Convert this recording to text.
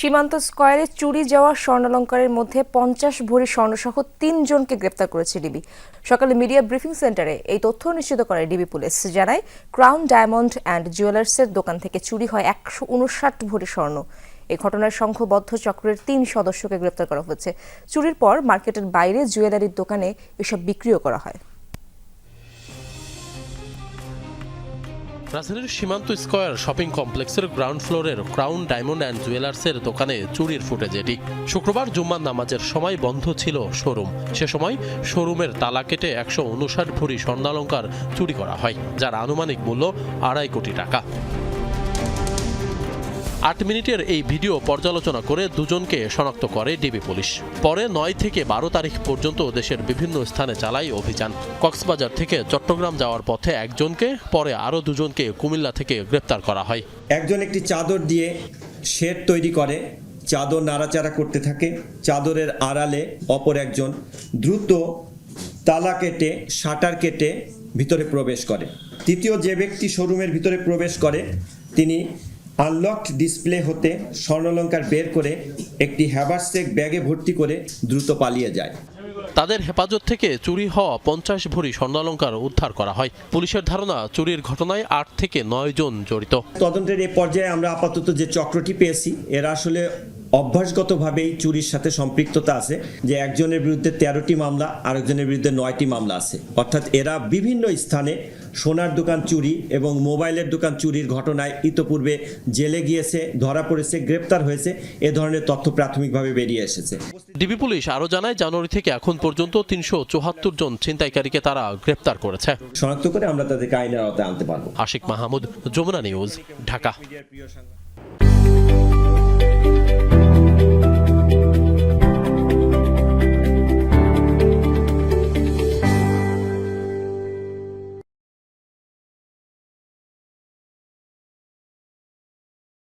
সীমান্ত স্কয়ারে চুরি যাওয়া স্বর্ণালঙ্কারের মধ্যে পঞ্চাশ ভরি স্বর্ণসহ তিনজনকে গ্রেপ্তার করেছে ডিবি। সকালে মিডিয়া ব্রিফিং সেন্টারে এই তথ্য নিশ্চিত করে ডিবি পুলিশ। জানায়, ক্রাউন ডায়মন্ড অ্যান্ড জুয়েলার্সের দোকান থেকে চুরি হয় একশো উনষাট ভরি স্বর্ণ। এই ঘটনায় সংঘবদ্ধ চক্রের তিন সদস্যকে গ্রেপ্তার করা হয়েছে। চুরির পর মার্কেটের বাইরে জুয়েলারির দোকানে এসব বিক্রিও করা হয়। রাজধানীর সীমান্ত স্কয়ার শপিং কমপ্লেক্সের গ্রাউন্ড ফ্লোরের ক্রাউন ডায়মন্ড অ্যান্ড জুয়েলার্সের দোকানে চুরির ফুটেজ এটি। শুক্রবার জুম্মার নামাজের সময় বন্ধ ছিল শোরুম। সে সময় শোরুমের তালা কেটে একশো উনষাট ভরি স্বর্ণালঙ্কার চুরি করা হয়, যার আনুমানিক মূল্য আড়াই কোটি টাকা। আট মিনিটের এই ভিডিও পর্যালোচনা করে দুজনকে শনাক্ত করে ডিবি পুলিশ। পরে নয় থেকে বারো তারিখ পর্যন্ত দেশের বিভিন্ন স্থানে চালায় অভিযান। কক্সবাজার থেকে চট্টগ্রাম যাওয়ার পথে একজনকে, পরে আরও দুজনকে কুমিল্লা থেকে গ্রেপ্তার করা হয়। একজন একটি চাদর দিয়ে শেড তৈরি করে, চাদর নাড়াচাড়া করতে থাকে, চাদরের আড়ালে অপর একজন দ্রুত তালা কেটে, শাটার কেটে ভিতরে প্রবেশ করে। তৃতীয় যে ব্যক্তি শোরুমের ভিতরে প্রবেশ করে, তিনি আনলকড ডিসপ্লে হতে স্বর্ণলঙ্কার বের করে একটি হ্যাভারসেক ব্যাগে ভর্তি করে দ্রুত পালিয়ে যায়। তাদের হেফাজত থেকে চুরি হওয়া পঞ্চাশ ভরি স্বর্ণালঙ্কার উদ্ধার করা হয়। পুলিশের ধারণা চুরির ঘটনায় আট থেকে নয় জন জড়িত। তদন্তের এই পর্যায়ে আমরা আপাতত যে চক্রটি পেয়েছি এরা আসলে অভ্যাসগতভাবেই চুরির সাথে সম্পৃক্ততা আছে যে একজনের বিরুদ্ধে তেরোটি মামলা আরেকজনের বিরুদ্ধে নয়টি মামলা আছে। অর্থাৎ এরা বিভিন্ন স্থানে সোনার দোকান চুরি এবং মোবাইলের দোকান চুরির ঘটনায় ইতোপূর্বে জেলে গিয়েছে ধরা পড়েছে গ্রেপ্তার হয়েছে এ ধরনের তথ্য প্রাথমিকভাবে বেরিয়ে এসেছে। ডিবি পুলিশ আরও জানায় জানুয়ারি থেকে এখন পর্যন্ত তিনশো চুয়াত্তর জন ছিনতাইকারীকে তারা গ্রেপ্তার করেছে। শনাক্ত করে আমরা তাদেরকে আইনের আওতায় আনতে পারব। আশিক মাহমুদ যমুনা নিউজ ঢাকা।